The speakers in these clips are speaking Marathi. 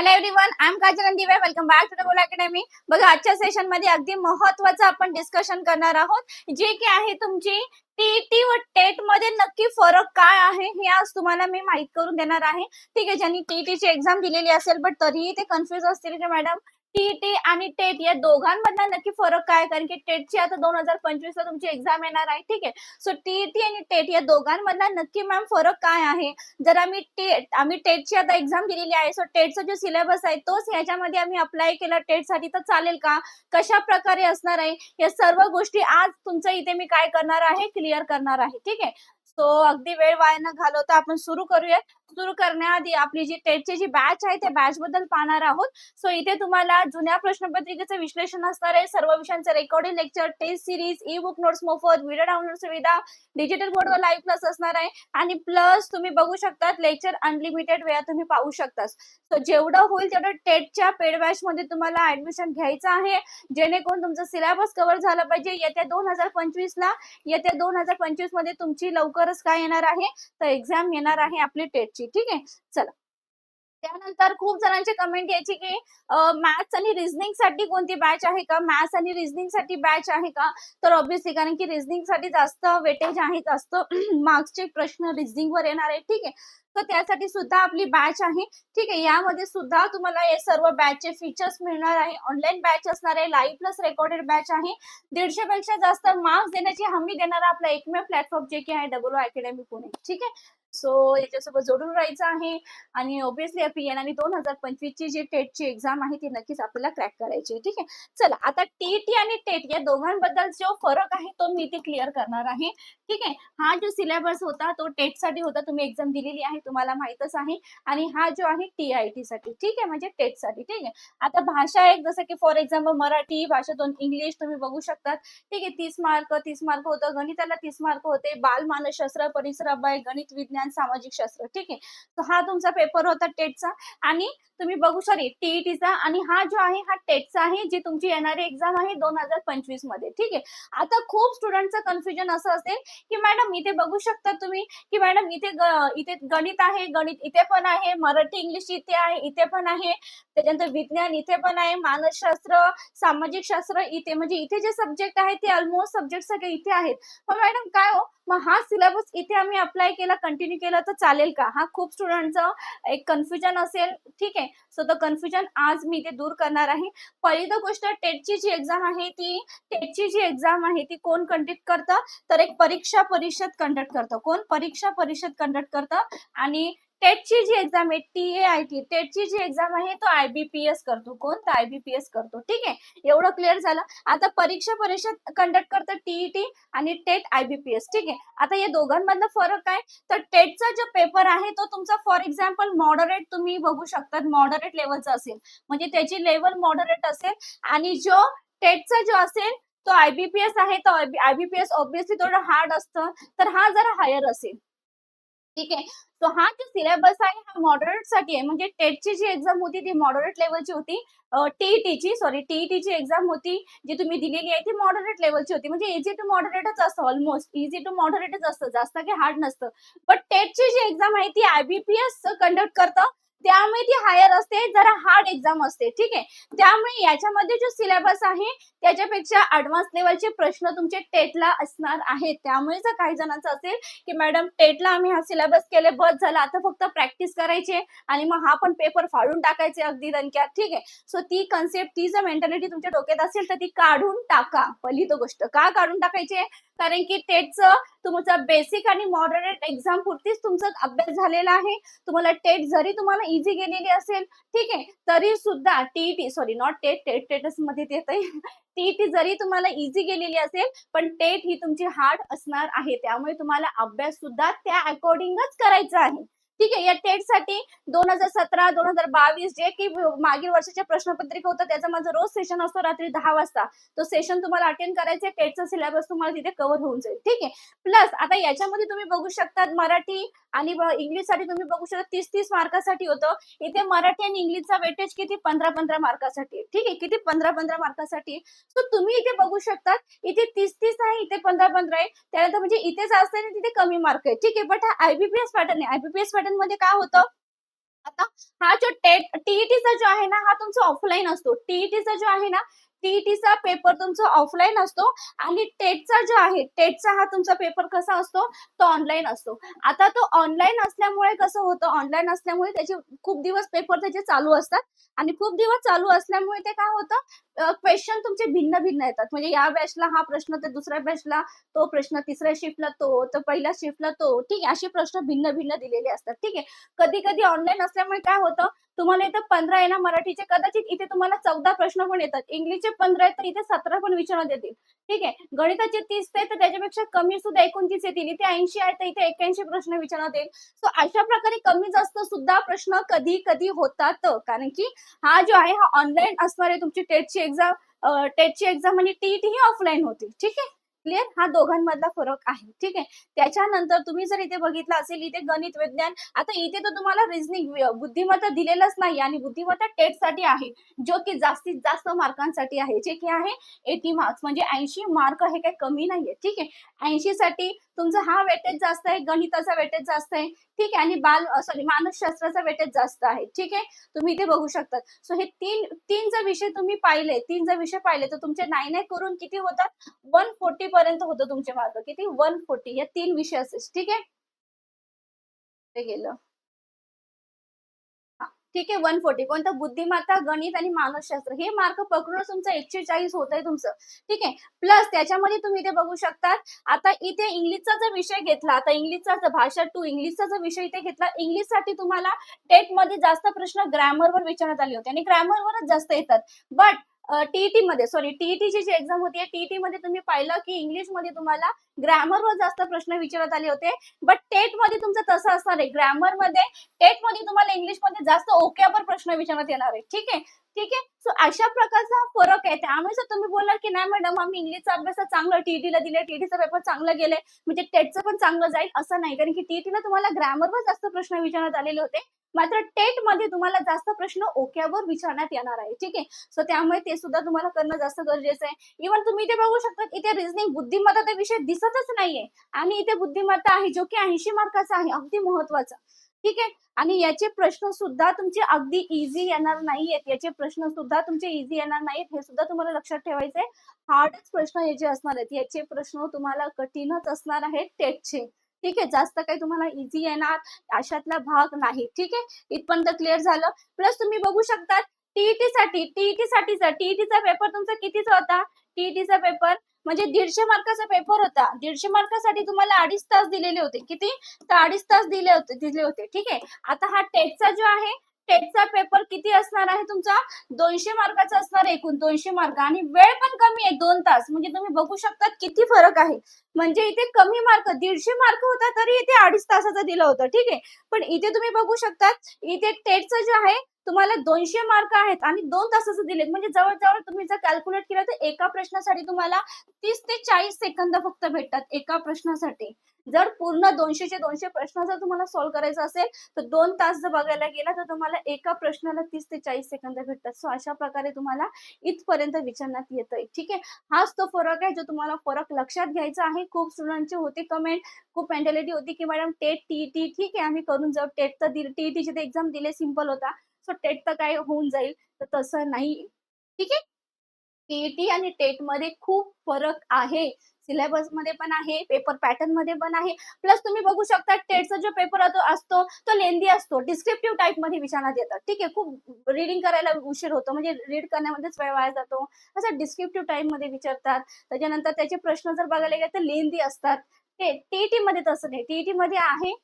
Hello everyone I am Kajal Dive welcome back to the Goal Academy बघा आजच्या सेशनमध्ये अगदी महत्वाचं आपण डिस्कशन करणार आहोत. जे की आहे तुमची टीईटी व टेटमध्ये नक्की फरक काय आहे हे आज तुम्हाला मी माहीत करून देणार आहे. ठीक आहे ज्यांनी टीईटी ची एक्झाम दिलेली असेल बट तरीही ते कन्फ्युज असतील की मॅडम टीईटी आणि टेट या दोघांमधला नक्की फरक काय? कारण की टेटची आता दोन हजार पंचवीस ला तुमची एक्झाम येणार आहे ठीक आहे? सो टीईटी आणि टेट या दोघांमधला नक्की मॅम फरक काय आहे? जर आम्ही टेट आम्ही टेटची आता एक्झाम दिलेली आहे सो टेटचा जो सिलेबस आहे तोच ह्याच्यामध्ये आम्ही अप्लाय केला टेटसाठी तर चालेल का? कशा प्रकारे असणार आहे? या सर्व गोष्टी आज तुमचं इथे मी काय करणार आहे? क्लिअर करणार आहे ठीक आहे? सो अगदी वेळ वाया न घालवता आपण सुरू करूया सुरू करण्याआधी आपली जी टेटची जी बॅच आहे त्या बॅच बद्दल पाहणार आहोत. सो इथे तुम्हाला जुन्या प्रश्नपत्रिकेचं विश्लेषण असणार आहे. सर्व विषयांचं recording lecture test series e book notes मोफत व्हिडिओ डाउनलोड सुविधा डिजिटल बोर्डवर लाईव्ह क्लास असणार आहे. आणि प्लस तुम्ही बघू शकतात लेक्चर अनलिमिटेड वेळा तुम्ही पाहू शकता सो जेवढं होईल तेवढं टेटच्या पेड बॅच मध्ये तुम्हाला ऍडमिशन घ्यायचं आहे. जेणेकरून तुमचं सिलेबस कव्हर झालं पाहिजे. येत्या दोन हजार पंचवीस ला येत्या दोन हजार पंचवीसमध्ये तुमची लवकरच काय येणार आहे? तर एक्झाम येणार आहे आपली टेटची. ठीक आहे? चला. त्यानंतर खूप जणांची कमेंट यायची की मॅथ्स आणि रिझनिंगसाठी कोणती बॅच आहे का? मॅथ्स आणि रिझनिंगसाठी बॅच आहे का? तर ऑब्विसली कारण की रिझनिंगसाठी जास्त वेटेज आहे जास्त मार्क्सचे प्रश्न रिझनिंग वर येणार आहे ठीक आहे? तर त्यासाठी सुद्धा आपली बॅच आहे. ठीक आहे यामध्ये सुद्धा तुम्हाला हे सर्व बॅचचे फीचर्स मिळणार आहे. ऑनलाईन बॅच असणार आहे लाईव्ह प्लस रेकॉर्डेड बॅच आहे. दीडशे पेक्षा जास्त मार्क्स देण्याची हमी देणारा आपला एकमेव प्लॅटफॉर्म जे की आहे डब्ल्यू अकॅडमी पुणे. ठीक आहे? सो याच्यासोबत जोडून राहायचं आहे. आणि ओबिअसली पी एन आणि दोन हजार पंचवीस ची जी टेटची एक्झाम आहे ती नक्कीच आपल्याला क्रॅक करायची आहे. ठीक आहे? चला आता टीटी आणि टेट या दोघांबद्दल जो फरक आहे तो मी इथे क्लिअर करणार आहे. ठीक आहे? हा जो सिलेबस होता तो टेटसाठी होता तुम्ही एक्झाम दिलेली आहे. तुम्हाला माहितच आहे. आणि हा जो आहे टी आय टी साठी ठीक आहे? म्हणजे टेटसाठी ठीक आहे? आता भाषा एक जसं की फॉर एक्झाम्पल मराठी भाषा दोन इंग्लिश तुम्ही बघू शकतात. ठीक आहे? तीस मार्क तीस मार्क होतं. गणिताला तीस मार्क होते. बाल मानसशास्त्र परिसर अभ्याय गणित विज्ञान सामाजिक शास्त्र ठीक आहे? तर हा तुमचा पेपर होता टेटचा आणि तुम्ही बघू सॉरी टीईटीचा आणि हा जो आहे हा टेटचा आहे जी तुमची येणारी एक्झाम आहे दोन हजार पंचवीसमध्ये ठीक आहे? आता खूप स्टुडंटचं कन्फ्युजन असं असेल की मॅडम इथे बघू शकता तुम्ही? की मॅडम इथे इथे गणित आहे गणित इथे पण आहे मराठी इंग्लिश इथे आहे इथे पण आहे त्याच्यानंतर विज्ञान इथे पण आहे मानसशास्त्र सामाजिक शास्त्र इथे म्हणजे इथे जे सब्जेक्ट आहे ते ऑलमोस्ट सब्जेक्ट सगळे इथे आहेत. पण मॅडम काय हो मग हा सिलेबस इथे आम्ही अप्लाय केला कंटिन्यू केला तर चालेल का? हा खूप स्टुडंटचं एक कन्फ्युजन असेल ठीक आहे. सो तर कन्फ्युजन आज मी ते दूर करणार आहे. पहिली तर गोष्ट टेटची जी एक्झाम आहे ती टेटची जी एक्झाम आहे ती कोण कंडक्ट करतं? तर एक परीक्षा परिषद कंडक्ट करतं. कोण? परीक्षा परिषद कंडक्ट करतं. आणि टेटची जी एक्झाम आहे टी ए आय टी टेटची जी एक्झाम आहे तो आयबीपीएस करतो. कोण? तर आयबीपीएस करतो. ठीक आहे? एवढं क्लिअर झालं? आता परीक्षा परिषद कंडक्ट करतं टीईटी आणि टेट आयबीपीएस ठीक आहे? आता या दोघांमधला फरक काय? तर टेटचा जो पेपर आहे तो तुमचा फॉर एक्झाम्पल मॉडरेट तुम्ही बघू शकतात. मॉडरेट लेवलचा असेल. म्हणजे त्याची लेवल मॉडरेट असेल. आणि जो टेटचा जो असेल तो आयबीपीएस आहे. तो आयबीपीएस ऑब्विसली थोडं हार्ड असतं. तर हा जरा हायर असेल. ठीक आहे? तो हा जो सिलेबस आहे हा मॉडरेटसाठी आहे. म्हणजे टेटची जी एक्झाम होती ती मॉडरेट लेवलची होती. टीईटीची सॉरी टीईटीची एक्झाम होती जी तुम्ही दिलेली आहे ती मॉडरेट लेवलची होती. म्हणजे इझी टू मॉडरेटच असतं ऑलमोस्ट इझी टू मॉडरेटच असतं. जास्त काही हार्ड नसतं. पण टेटची जी एक्झाम आहे ती आयबीपीएस कंडक्ट करतं. त्यामुळे ती हायर असते जरा हार्ड एक्झाम असते ठीक आहे? त्यामुळे याच्यामध्ये जो सिलेबस आहे त्याच्यापेक्षा ऍडव्हान्स लेवलचे प्रश्न तुमचे टेटला असणार आहेत. त्यामुळे जर काही जणांचं असेल की मॅडम टेटला आम्ही हा सिलेबस केले बस झाला आता फक्त प्रॅक्टिस करायची आणि मग हा पण पेपर फाडून टाकायचे अगदी दणक्यात. ठीक आहे? सो ती कन्सेप्ट ती जर मेंटॅलिटी तुमच्या डोक्यात असेल तर ती काढून टाका. पहिली तो गोष्ट का काढून टाकायची? कारण की टेटचं तुमचं बेसिक आणि मॉडरेट एक्झाम पुरतीच तुमचा अभ्यास झालेला आहे. तुम्हाला टेट जरी तुम्हाला इझी गेलेली असेल ठीक आहे. तरी सुद्धा TET sorry not TET TET टेटसमध्ये येत टीईटी जरी तुम्हाला इझी गेलेली असेल पण टेट ही तुमची हार्ड असणार आहे. त्यामुळे तुम्हाला अभ्यास सुद्धा त्या अकॉर्डिंगच करायचा आहे. ठीक आहे या टेटसाठी दोन हजार सतरा दोन हजार बावीस जे की मागील वर्षाच्या प्रश्नपत्रिका होतं त्याचा माझा रोज सेशन असतो रात्री दहा वाजता. तो सेशन तुम्हाला अटेंड करायचं टेटचा सिलेबस तुम्हाला तिथे कव्हर होऊन जाईल. ठीक आहे. प्लस आता याच्यामध्ये तुम्ही बघू शकता मराठी आणि इंग्लिशसाठी तुम्ही बघू शकता तीस तीस मार्कासाठी होतं. इथे मराठी आणि इंग्लिशचा वेटेज किती? पंधरा पंधरा मार्कासाठी. ठीक आहे किती? पंधरा पंधरा मार्कासाठी. सो तुम्ही इथे बघू शकता इथे तीस तीस आहे इथे पंधरा पंधरा आहे. त्यानंतर म्हणजे इथे जास्त आहे तिथे कमी मार्क आहे. ठीक आहे बट हा आयबीपीएस पॅटर्न आहे. आयबीपीएस पॅटर्नमध्ये काय होतं? आता हा जो टेट टीईटीचा जो आहे ना हा तुमचा ऑफलाईन असतो. टीईटीचा जो आहे ना टीईटीचा पेपर तुमचा ऑफलाईन असतो आणि टेटचा जो आहे टेटचा हा तुमचा पेपर कसा असतो? तो ऑनलाईन असतो. आता तो ऑनलाईन असल्यामुळे कसं होतं? ऑनलाईन असल्यामुळे त्याचे खूप दिवस पेपर त्याचे चालू असतात आणि खूप दिवस चालू असल्यामुळे ते काय होतं? क्वेश्चन तुमचे भिन्न भिन्न येतात. म्हणजे या बॅचला हा प्रश्न तर दुसऱ्या बॅचला तो प्रश्न तिसऱ्या शिफ्टला तो तर पहिल्या शिफ्टला तो. ठीक आहे असे प्रश्न भिन्न भिन्न दिलेले असतात. ठीक आहे. कधी कधी ऑनलाईन असल्यामुळे काय होतं? तुम्हाला इथं पंधरा आहे ना मराठीचे. कदाचित इथे तुम्हाला चौदा प्रश्न पण येतात. इंग्लिशचे पंधरा आहेत तर इथे सतरा पण विचारण्यात येतील. ठीक आहे? गणिताचे तीस ते तर त्याच्यापेक्षा कमी सुद्धा एकोणतीस येतील. इथे ऐंशी आहे तर इथे एक्याऐंशी प्रश्न विचारण्यात येईल. सो अशा प्रकारे कमी जास्त सुद्धा प्रश्न कधी कधी होतात. कारण की हा जो आहे हा ऑनलाईन असणार आहे तुमची टेटची एक्झाम टेटची एक्झाम आणि टीईटी ही ऑफलाईन होती ठीक आहे? क्लिअर हा दोघांमधला फरक आहे. ठीक आहे? त्याच्यानंतर तुम्ही जर इथे बघितलं असेल इथे गणित विज्ञान आता इथे तर तुम्हाला रिझनिंग बुद्धिमत्ता दिलेलंच नाही आणि बुद्धिमत्ता टेटसाठी आहे जो की जास्तीत जास्त मार्कांसाठी आहे. जे की आहे एटी मार्क्स म्हणजे ऐंशी मार्क हे काही कमी नाहीये. ठीक आहे? ऐंशी साठी तुमचा हा वेटेज जास्त आहे गणिताचा वेटेज जास्त आहे. ठीक आहे? आणि बाल सॉरी मानसशास्त्राचा वेटेज जास्त आहे. ठीक आहे? तुम्ही इथे बघू शकता सो हे तीन तीन जर विषय तुम्ही पाहिले तीन जर विषय पाहिले तर तुमचे नाईन नाईन करून किती होतात? वन फोर्टी पर्यंत होतं तुमचे मार्क किती? वन फोर्टी या तीन विषय असेल ठीक आहे? ते गेलं. ठीक आहे वन फोर्टी कोणतं? बुद्धिमत्ता गणित आणि मानसशास्त्र. हे मार्क पकडूनच तुमचं एकशे चाळीस होत आहे तुमचं. ठीक आहे? प्लस त्याच्यामध्ये तुम्ही इथे बघू शकतात आता इथे इंग्लिशचा जर विषय घेतला आता इंग्लिशचा जर भाषा टू इंग्लिशचा जर विषय इथे घेतला इंग्लिशसाठी तुम्हाला टेटमध्ये जास्त प्रश्न ग्रॅमरवर विचारण्यात आले होते आणि ग्रॅमरवरच जास्त येतात. बट टीईटी मध्ये सॉरी टीईटीची जी एक्झाम होती टीईटी मध्ये तुम्ही पाहिलं की इंग्लिशमध्ये तुम्हाला ग्रॅमरवर जास्त प्रश्न विचारत आले होते बट टेटमध्ये तुमचं तसं असणार आहे. ग्रॅमरमध्ये टेटमध्ये तुम्हाला इंग्लिशमध्ये जास्त ओक्यावर प्रश्न विचारण्यात येणार आहे. ठीक आहे? ठीक आहे? सो अशा प्रकारचा फरक आहे. त्यामुळे जर तुम्ही बोलणार की नाही मॅडम आम्ही इंग्लिशचा अभ्यास चांगला टीईटीला दिले टीईटीचा पेपर चांगला गेले म्हणजे टेटचं पण चांगलं जाईल. असं नाही. कारण की टीईटीला तुम्हाला ग्रॅमरवर जास्त प्रश्न विचारण्यात आलेले होते. मात्र टेटमध्ये तुम्हाला जास्त प्रश्न ओक्यावर विचारण्यात येणार आहे. ठीक आहे? सो त्यामुळे ते सुद्धा तुम्हाला करणं जास्त गरजेचं आहे. इव्हन तुम्ही इथे बघू शकता इथे रिझनिंग बुद्धिमत्ता ते विषय दिसतच नाहीये. आणि इथे बुद्धिमत्ता आहे जो की ऐंशी मार्काचा आहे अगदी महत्त्वाचा ठीक आहे? आणि याचे प्रश्न सुद्धा तुमचे अगदी इझी येणार नाहीयेत. याचे प्रश्न सुद्धा तुमचे इझी येणार नाहीत हे सुद्धा तुम्हाला लक्षात ठेवायचंय. हार्डच प्रश्न याचे असणार आहेत याचे प्रश्न तुम्हाला कठीणच असणार आहेत टेटचे. ठीक आहे? जास्त काही तुम्हाला इझी येणार अशातला भाग नाही. ठीक आहे? इथपर्यंत क्लिअर झालं. प्लस तुम्ही बघू शकता टीईटी साठी टीईटी साठीचा टीईटीचा पेपर तुमचा कितीचा होता? टीईटीचा पेपर म्हणजे दीडशे मार्काचा पेपर होता. दीडशे मार्कासाठी तुम्हाला अडीच तास दिलेले होते. किती? तर अडीच तास दिले होते दिले होते. ठीक आहे? आता हा टेटचा जो आहे टेटचा पेपर किती असणार आहे तुमचा? दोनशे मार्काचा असणार आहे एकूण दोनशे मार्क. आणि वेळ पण कमी आहे दोन तास. म्हणजे तुम्ही बघू शकता किती फरक आहे. म्हणजे इथे कमी मार्क दीडशे मार्क होता तरी इथे अडीच तासाचा दिलं होतं. ठीक आहे? पण इथे तुम्ही बघू शकता इथे टेटचं जे आहे तुम्हाला दोनशे मार्क आहेत आणि दोन तासाचं दिलेत. म्हणजे जवळजवळ तुम्ही जर कॅल्क्युलेट केलं तर एका प्रश्नासाठी तुम्हाला तीस ते चाळीस सेकंद फक्त भेटतात एका प्रश्नासाठी. जर पूर्ण दोनशेचे दोनशे प्रश्न जर तुम्हाला सॉल्व्ह करायचा असेल तर दोन तास जर बघायला गेला तर तुम्हाला एका प्रश्नाला तीस ते चाळीस सेकंद भेटतात. सो अशा प्रकारे तुम्हाला इथपर्यंत विचारण्यात येतंय. ठीक आहे? हाच तो फरक आहे जो तुम्हाला फरक लक्षात घ्यायचा आहे. खूप स्टुडंटचे होते कमेंट खूप मेंटॅलिटी होती की मॅडम टेट टी टी ठीक आहे आम्ही करून जाऊ. टेट तर दिली टीईटीची तर एक्झाम दिले सिंपल होता. सो टेट तर काय होऊन जाईल तर तसं नाही. ठीक आहे? टीईटी आणि टेटमध्ये खूप फरक आहे. सिलेबसमध्ये पण आहे पेपर पॅटर्नमध्ये पण आहे. प्लस तुम्ही बघू शकता टेटचा जो पेपर असतो तो लेंदी असतो. डिस्क्रिप्टिव्ह टाईपमध्ये विचारण्यात येतात ठीक आहे? खूप रिडिंग करायला उशीर होतो. म्हणजे रीड करण्यामध्येच वेळ वाया जातो. असं डिस्क्रिप्टिव्ह टाईपमध्ये विचारतात. त्याच्यानंतर त्याचे प्रश्न जर बघायला गेले तर लेंदी असतात. ते टीईटी मध्ये तसं नाही. टीईटी मध्ये आहे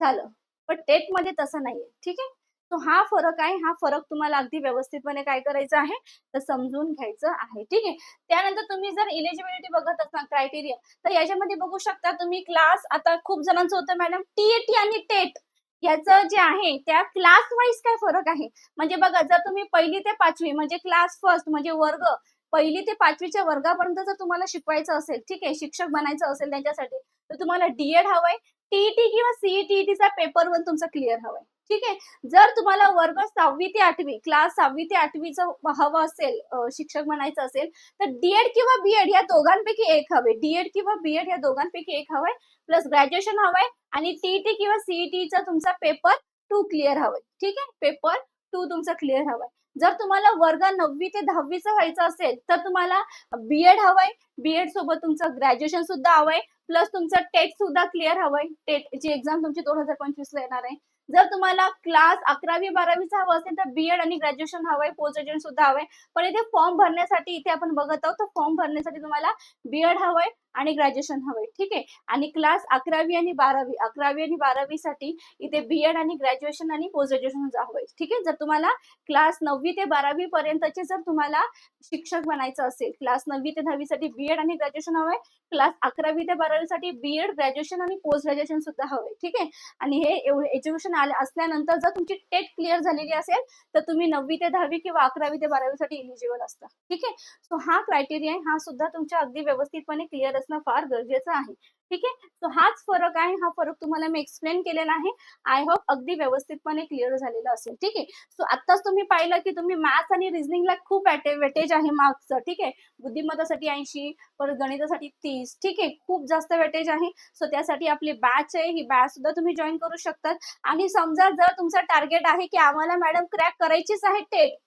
झालं. पण टेटमध्ये तसं नाहीये. ठीक आहे? तो हा फरक आहे हा फरक तुम्हाला अगदी व्यवस्थितपणे काय करायचं आहे तर समजून घ्यायचं आहे. ठीक आहे? त्यानंतर तुम्ही जर इलिजिबिलिटी बघत असाल क्रायटेरिया तर याच्यामध्ये बघू शकता तुम्ही क्लास आता खूप जणांचं होतं मॅडम टीएटी आणि टेट याचं जे आहे त्या क्लास वाईज काय फरक आहे? म्हणजे बघा जर तुम्ही पहिली ते पाचवी म्हणजे क्लास फर्स्ट म्हणजे वर्ग पहिली ते पाचवीच्या वर्गापर्यंत जर तुम्हाला शिकवायचं असेल ठीक आहे शिक्षक बनायचं असेल त्यांच्यासाठी तर तुम्हाला डीएड हवंय. टीईटी किंवा सीईटीईटीचा पेपर वन तुमचा क्लिअर हवाय. ठीक आहे? जर तुम्हाला वर्ग सहावी ते आठवी क्लास सहावी ते आठवीचं हवं असेल शिक्षक म्हणायचं असेल तर डीएड किंवा बीएड या दोघांपैकी एक हवे. डीएड किंवा बीएड या दोघांपैकी एक हवंय प्लस ग्रॅज्युएशन हवंय आणि टीईटी किंवा सीईटीचा तुमचा पेपर टू क्लिअर हवंय. ठीक आहे? पेपर टू तुमचा क्लिअर हवाय. जर तुम्हाला वर्ग नववी ते दहावीचं व्हायचं असेल तर तुम्हाला बीएड हवंय. बीएड सोबत तुमचं ग्रॅज्युएशन सुद्धा हवंय. प्लस तुमचं टेट सुद्धा क्लिअर हवंय. टेट जी एक्झाम तुमची दोन हजार पंचवीस ला येणार आहे. जर तुम्हाला क्लास अकरावी बारावीचा हवं असेल तर बीएड आणि ग्रॅज्युएशन हवंय पोस्ट ग्रॅज्युएशन सुद्धा हवंय. पण इथे फॉर्म भरण्यासाठी इथे आपण बघत आहोत तर फॉर्म भरण्यासाठी तुम्हाला बीएड हवंय आणि ग्रॅज्युएशन हवंय. ठीक आहे? आणि क्लास अकरावी आणि बारावी अकरावी आणि बारावीसाठी इथे बीएड आणि ग्रॅज्युएशन आणि पोस्ट ग्रॅज्युएशन हवंय. ठीक आहे? जर तुम्हाला क्लास नववी ते बारावी पर्यंतचे जर तुम्हाला शिक्षक बनायचं असेल क्लास नववी ते दहावीसाठी बीएड आणि ग्रॅज्युएशन हवंय. क्लास अकरावी ते बारावीसाठी बीएड ग्रॅज्युएशन आणि पोस्ट ग्रॅज्युएशन सुद्धा हवंय. ठीक आहे? आणि हे एवढे एज्युकेशन आले असल्यानंतर जर तुमची टेट क्लिअर झालेली असेल तर तुम्ही नववी ते दहावी किंवा अकरावी ते बारावीसाठी इलिजिबल असता. ठीक आहे? सो हा क्रायटेरिया हा सुद्धा तुमच्या अगदी व्यवस्थितपणे क्लिअर असणं फार गरजेचं आहे. ठीक आहे? सो हाच फरक आहे. हा फरक तुम्हाला मी एक्सप्लेन केलेला आहे. आय होप अगदी व्यवस्थितपणे क्लिअर झालेला असेल. ठीक आहे? सो आत्ताच तुम्ही पाहिलं की तुम्ही मॅथ्स आणि रिझनिंगला खूप वेटेज आहे मार्क्सचं ठीक आहे? बुद्धिमत्तासाठी ऐंशी परत गणितासाठी तीस. ठीक आहे? खूप जास्त वेटेज आहे. सो त्यासाठी आपली बॅच आहे. ही बॅच सुद्धा तुम्ही जॉईन करू शकतात. आणि समजा जर तुमचं टार्गेट आहे की आम्हाला मॅडम क्रॅक करायचीच आहे टेट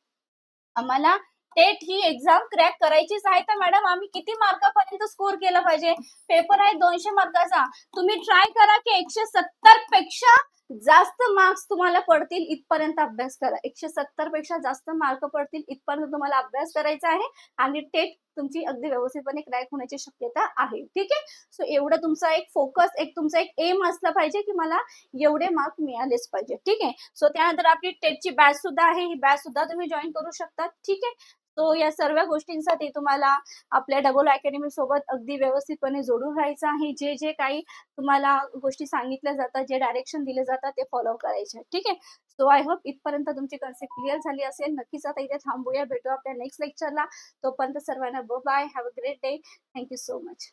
आम्हाला टेट ही एक्झाम क्रॅक करायचीच आहे. तर मॅडम आम्ही किती मार्कापर्यंत स्कोर केला पाहिजे? पेपर आहे दोनशे मार्काचा. तुम्ही ट्राय करा की एकशे सत्तरपेक्षा जास्त मार्क्स तुम्हाला पडतील इथपर्यंत अभ्यास करा. एकशे सत्तरपेक्षा जास्त मार्क पडतील इथपर्यंत तुम्हाला अभ्यास करायचा आहे आणि टेट तुमची अगदी व्यवस्थितपणे क्रॅक होण्याची शक्यता आहे. ठीक आहे? सो एवढं तुमचा एक फोकस एक तुमचा एक एम असला पाहिजे की मला एवढे मार्क मिळालेच पाहिजे. ठीक आहे? सो त्यानंतर आपली टेटची बॅच सुद्धा आहे. ही बॅच सुद्धा तुम्ही जॉईन करू शकता. ठीक आहे? तो या सर्व गोष्टींसाठी तुम्हाला आपल्या डबल अकॅडमी सोबत अगदी व्यवस्थितपणे जोडून राहायचं आहे. जे जे काही तुम्हाला गोष्टी सांगितल्या जातात जे डायरेक्शन दिले जातात ते फॉलो करायचे ठीक आहे? सो आय होप इथपर्यंत तुमची कन्सेप्ट क्लिअर झाली असेल. नक्कीच आता इथे थांबूया. भेटू आपल्या नेक्स्ट लेक्चरला तोपर्यंत सर्वांना bye have a great day thank you so much